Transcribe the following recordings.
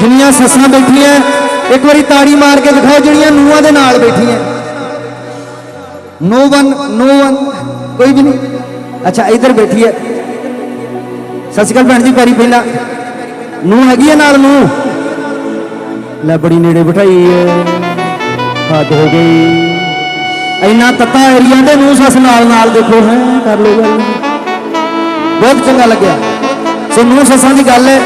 ਜਿੰਨੀਆਂ ਸੱਸਾਂ ਬੈਠੀਆਂ, ਇੱਕ ਵਾਰੀ ਤਾੜੀ ਮਾਰ ਕੇ ਦਿਖਾਓ ਜਿਹੜੀਆਂ ਨੂੰਹਾਂ ਦੇ ਨਾਲ ਬੈਠੀਆਂ। ਨੋ ਵਨ ਨੋ ਵਨ ਕੋਈ ਵੀ ਨਹੀਂ। ਅੱਛਾ, ਇੱਧਰ ਬੈਠੀ ਹੈ। ਸਤਿ ਸ਼੍ਰੀ ਅਕਾਲ ਭੈਣ ਜੀ ਪੈਰੀ ਪਹਿਲਾਂ। ਨੂੰ ਹੈਗੀ ਹੈ ਨਾਲ ਨੂੰ ਲੈ ਬੜੀ ਨੇੜੇ ਬਿਠਾਈ ਹੈ। ਹੱਦ ਹੋ ਗਈ। ਇੰਨਾ ਤੱਤਾ ਏਰੀਆ ਦੇ ਨੂੰ ਸੱਸ ਨਾਲ ਨਾਲ ਦੇਖੋ, ਹੈ, ਕਰ ਲੋ ਗੱਲ। ਬਹੁਤ ਚੰਗਾ ਲੱਗਿਆ। ਸੋ ਨੂੰ ਸੱਸਾਂ ਦੀ ਗੱਲ ਹੈ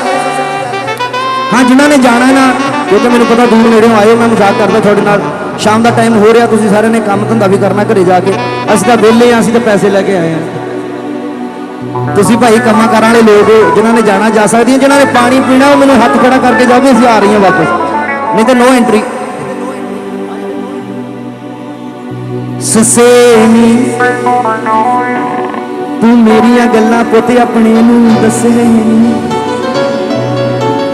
ਹਾਂ ਜਿਨ੍ਹਾਂ ਨੇ ਜਾਣਾ ਨਾ ਕਿਉਂਕਿ ਮੈਨੂੰ ਪਤਾ ਦੂਰ ਨੇੜੇੋਂ ਆਏ ਹੋ, ਮੈਂ ਮਜ਼ਾਕ ਕਰਦਾ ਤੁਹਾਡੇ ਨਾਲ। ਸ਼ਾਮ ਦਾ ਟਾਈਮ ਹੋ ਰਿਹਾ ਤੁਸੀਂ ਸਾਰਿਆਂ ਨੇ ਕੰਮ ਧੰਦਾ ਵੀ ਕਰਨਾ ਘਰੇ ਜਾ ਕੇ। ਅਸੀਂ ਤਾਂ ਵਿਹਲੇ ਆ ਅਸੀਂ ਤਾਂ ਪੈਸੇ ਲੈ ਕੇ ਆਏ ਆ ਤੁਸੀਂ ਭਾਈ ਕੰਮਾਂ ਕਾਰਾਂ ਵਾਲੇ ਲੋਕ ਹੋ, ਜਿਨ੍ਹਾਂ ਨੇ ਜਾਣਾ ਜਾ ਸਕਦੀਆਂ ਜਿਨ੍ਹਾਂ ਨੇ ਪਾਣੀ ਪੀਣਾ ਉਹ ਮੈਨੂੰ ਹੱਥ ਖੜਾ ਕਰਕੇ ਜਾਓਗੇ ਅਸੀਂ ਆ ਰਹੀਆਂ ਵਾਪਸ। ਨਹੀਂ ਤਾਂ ਨੋ ਐਂਟਰੀ ਸਸੇਨੀ ਤੂੰ ਮੇਰੀਆਂ ਗੱਲਾਂ ਪੁੱਤ ਆਪਣੇ ਨੂੰ ਦੱਸੇ ਨਹੀਂ।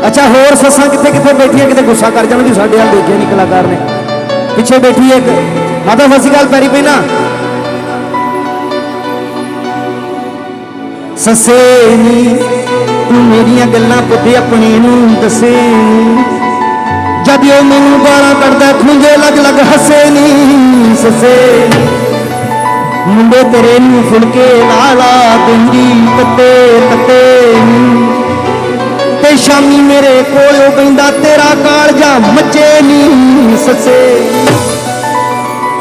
ਅੱਛਾ, ਹੋਰ ਸੱਸਾਂ ਕਿੱਥੇ ਕਿੱਥੇ ਬੈਠੀਆਂ? ਕਿਤੇ ਗੁੱਸਾ ਕਰ ਜਾਣਗੇ ਸਾਡੇ ਨਾਲ ਦੇਖਿਆ ਨਹੀਂ ਕਲਾਕਾਰ ਨੇ। ਪਿੱਛੇ ਬੈਠੀ ਹੈ ਇੱਕ। ਮਾਤਾ, ਸਤਿ ਗੱਲ ਅਕਾਲ ਪੈਰੀ ਪੈਣਾ ਸੱਸੇ ਨੀ, ਤੂੰ ਮੇਰੀਆਂ ਗੱਲਾਂ ਪੁੱਤ ਆਪਣੇ ਨੂੰ ਦੱਸੇ। ਜਦ ਉਹ ਮੈਨੂੰ ਗਾਲਾਂ ਕੱਢਦਾ, ਖੁੰਝੇ ਲੱਗ ਲੱਗ ਹੱਸੇ ਨੀ। ਸੱਸੇ ਮੁੰਡੇ ਤੇਰੇ ਨੂੰ ਫੁਲਕੇ ਲਾ ਲਾ ਦਿੰਦੀ, ਤੱਤੇ ਤੱਤੇ ਨੀ। ਤੇ ਸ਼ਾਮੀ ਮੇਰੇ ਕੋਲ ਉਹ ਬੈਂਦਾ, ਤੇਰਾ ਕਾਲਜਾ ਮੱਚੇ ਨੀ ਸੱਸੇ।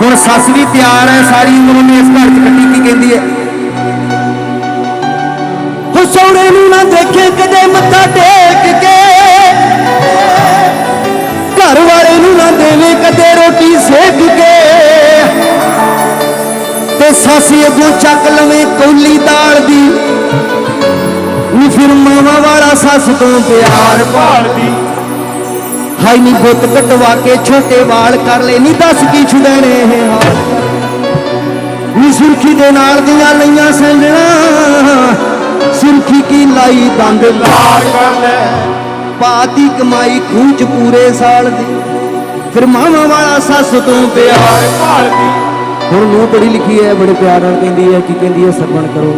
ਹੁਣ ਸੱਸ ਵੀ ਤਿਆਰ ਹੈ, ਸਾਰੀ ਉਮਰ ਨੇ ਇਸ ਘਰ ਚ ਕੱਟੀ ਕੀ ਕਹਿੰਦੀ ਹੈ? ਹੋ ਸੌੜੇ ਨੂੰ ਨਾ ਦੇਖੇ, ਕਦੇ ਮੱਥਾ ਟੇਕ ਕੇ। ਘਰ ਵਾਲੇ ਨੂੰ ਨਾ ਦੇਵੇ, ਕਦੇ ਰੋਟੀ ਸੇਕ ਕੇ। ਤੇ ਸੱਸ ਅੱਗੋਂ ਚੱਕ ਲਵੇ ਕੌਲੀ ਦਾਲ ਦੀ। ਫਿਰ ਮਾਵਾ ਵਾਲਾ ਸੱਸ ਤੋਂ ਪਿਆਰ ਭਾਲਦੀ। ਹਾਈ ਨੀ ਗੁੱਤ ਕਟਵਾ ਕੇ ਛੋਟੇ ਵਾਲ ਕਰ ਲੈ ਨੀ ਦੱਸ ਕੀ ਛੁਡਣੇ ਇਹ ਹਾਲ। ਨੀ ਸੁਰਖੀ ਦੇ ਨਾਲ ਦੀਆਂ ਲਈਆਂ ਸੈਂਡਲਾਂ ਸੁਰਖੀ ਕੀ ਲਾਈ ਦੰਦ ਲਾਰ ਕਰ ਲੈ। ਪਾਤੀ ਕਮਾਈ ਖੂਚ ਪੂਰੇ ਸਾਲ ਦੀ, ਫਿਰ ਮਾਵਾ ਵਾਲਾ ਸੱਸ ਤੋਂ ਪਿਆਰ ਭਾਲਦੀ। ਹੁਣ ਨੂੰ ਪੜ੍ਹੀ ਲਿਖੀ ਹੈ, ਬੜੇ ਪਿਆਰ ਨਾਲ ਕਹਿੰਦੀ ਹੈ, ਕਿ ਕਹਿੰਦੀ ਹੈ, ਸਰਵਣ ਕਰੋ।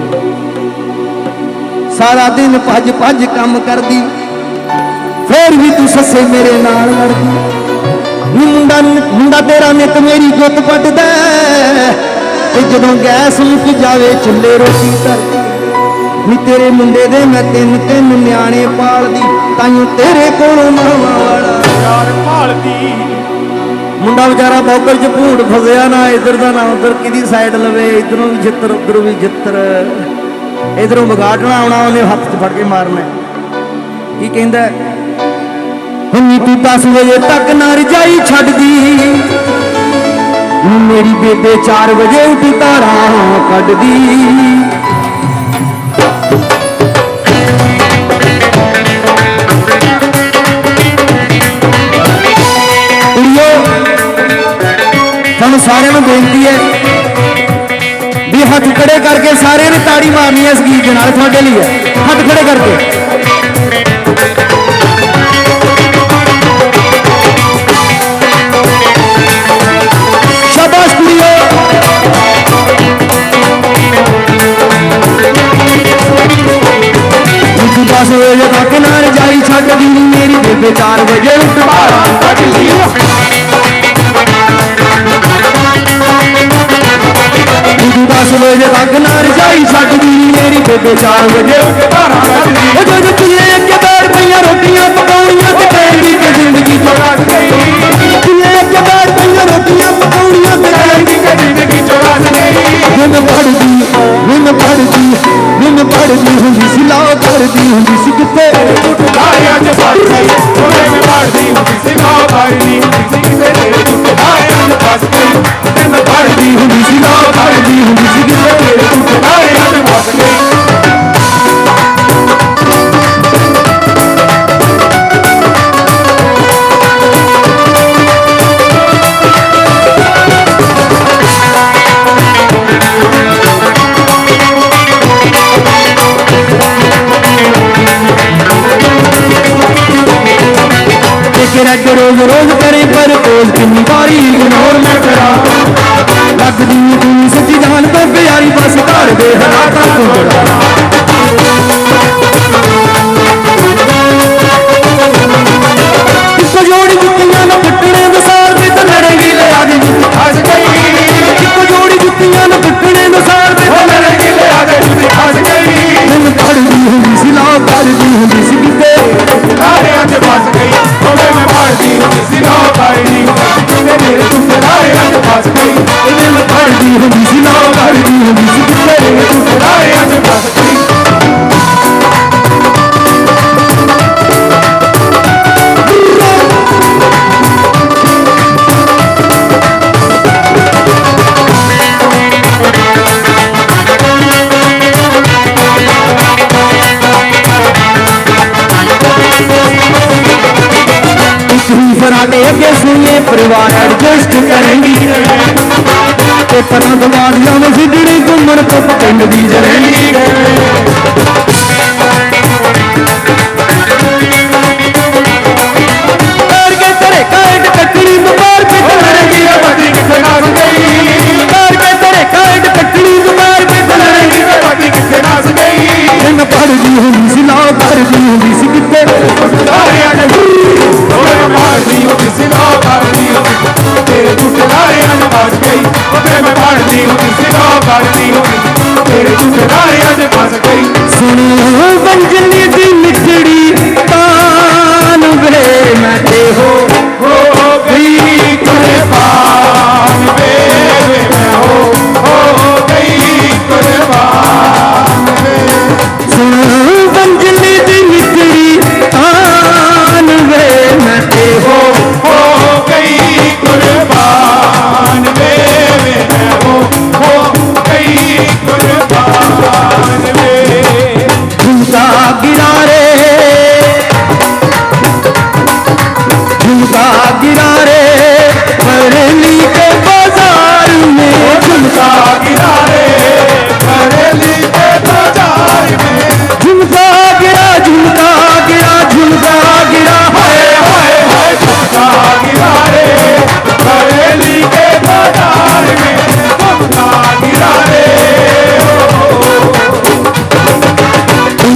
ਸਾਰਾ ਦਿਨ ਭੱਜ ਭੱਜ ਕੰਮ ਕਰਦੀ। ਫੇਰ ਵੀ ਤੂੰ ਸੱਸੇ ਮੇਰੇ ਨਾਲ ਲੜਦੀ। ਨੀ, ਮੁੰਡਾ ਮੁੰਡਾ ਤੇਰਾ ਨਿਤ ਮੇਰੀ ਗੁੱਤ ਪੱਟਦਾ ਤੇ ਜਦੋਂ ਗੈਸ ਮੁੱਕ ਜਾਵੇ ਚੁੱਲ੍ਹੇ ਰੋਟੀ ਧਰਦੀ। ਨੀ ਤੇਰੇ ਮੁੰਡੇ ਦੇ ਮੈਂ ਤਿੰਨ ਤਿੰਨ ਨਿਆਣੇ ਪਾਲਦੀ। ਤਾਈਓ ਤੇਰੇ ਕੋਲੋਂ ਮਾਵਾ ਵਾਲਾ ਯਾਰ ਭਾਲਦੀ। ਮੁੰਡਾ ਵਿਚਾਰਾ ਬੌਕਰ ਚ ਭੂੜ ਫਸਿਆ ਨਾ, ਇਧਰ ਦਾ ਨਾ ਉਧਰ, ਕਿਹਦੀ ਸਾਈਡ ਲਵੇ, ਇਧਰੋਂ ਵੀ ਜਿੱਤਰ, ਉਧਰੋਂ ਵੀ ਜਿੱਤਰ। ਇਧਰੋਂ ਵਿਗਾੜਨਾ ਆਉਣਾ, ਉਹਨੇ ਹੱਥ 'ਚ ਫੜ ਕੇ ਮਾਰਨਾ। ਕੀ ਕਹਿੰਦਾ? ਹੁੰਨੀ ਤੂੰ 10 ਵਜੇ ਤੱਕ ਨਾ ਰਜਾਈ ਛੱਡਦੀ। ਮੇਰੀ ਬੇਬੇ 4 ਵਜੇ ਉੱਠ ਤਾਰਾਂ ਕੱਢਦੀ। ਕੁੜੀਓ, ਤੁਹਾਨੂੰ ਸਾਰਿਆਂ ਨੂੰ ਬੇਨਤੀ ਹੈ ਵੀ ਹੱਥ ਖੜੇ ਕਰਕੇ ਸਾਰਿਆਂ ਨੇ ਤਾੜੀ ਮਾਰਨੀ ਹੈ ਇਸ ਗੀਤ ਦੇ ਨਾਲ, ਤੁਹਾਡੇ ਲਈ ਹੈ। ਹੱਥ ਖੜੇ ਕਰਕੇ। ਲੱਗ ਨਾ ਰਜਾਈ ਛੱਡਦੀ ਮੇਰੀ ਬੇਬੇ 4 ਵਜੇ ਉੱਠ ਧਾਰਾਂ ਕੱਢਦੀ ਉਹ ਜਦੋਂ ਚੁੱਲ੍ਹੇ ਅੱਗੇ ਬੈਠ ਪਈਆਂ ਰੋਟੀਆਂ ਪਕਾ ਪੇਪਰਾਂ ਦੇ ਅੱਗੇ ਸੁਣੀਏ, ਪਰਿਵਾਰ ਐਡਜਸਟ ਕਰੇਗੀ। ਪੇਪਰਾਂ ਤੋਂ ਬਾਅਦ ਜਾਵਾਂ ਸਿੱਧੜੀ ਘੁੰਮਣ ਤੋਂ ਪਿੰਡ ਦੀ ਜਰੇਗੀ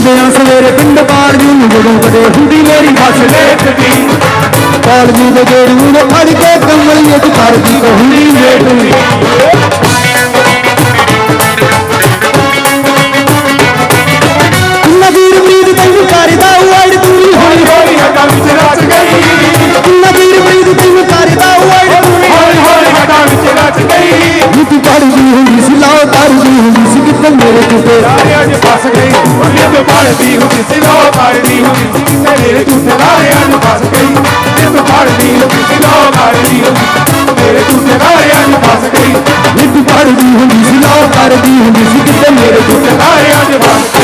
ਦਿਨ ਸਵੇਰੇ ਪਿੰਡ ਬਾੜ ਜੀ ਨੂੰ ਜਦੋਂ ਵੜੇ ਹੁੰਦੀ ਮੇਰੀ ਹੱਸ ਲੇਟਦੀ ਬਾੜ ਜੀ ਦੇ ਗੇੜੂ ਨੂੰ ਫੜ ਕੇ ਕਮਲੀਏ ਚ ਕਰਦੀ ਹੁੰਦੀ ਲੇਟਦੀ ਸੀ ਲੋ ਕਰਦੀ ਹੋਈ। ਸੀ ਮੇਰੇ ਨੂੰ ਕਰਦੀ ਹੋਈ ਸੀ ਕਿਤੇ ਮੇਰੇ ਤੂੰ ਸਦਾਰਿਆਂ ਨੂੰ ਫਸ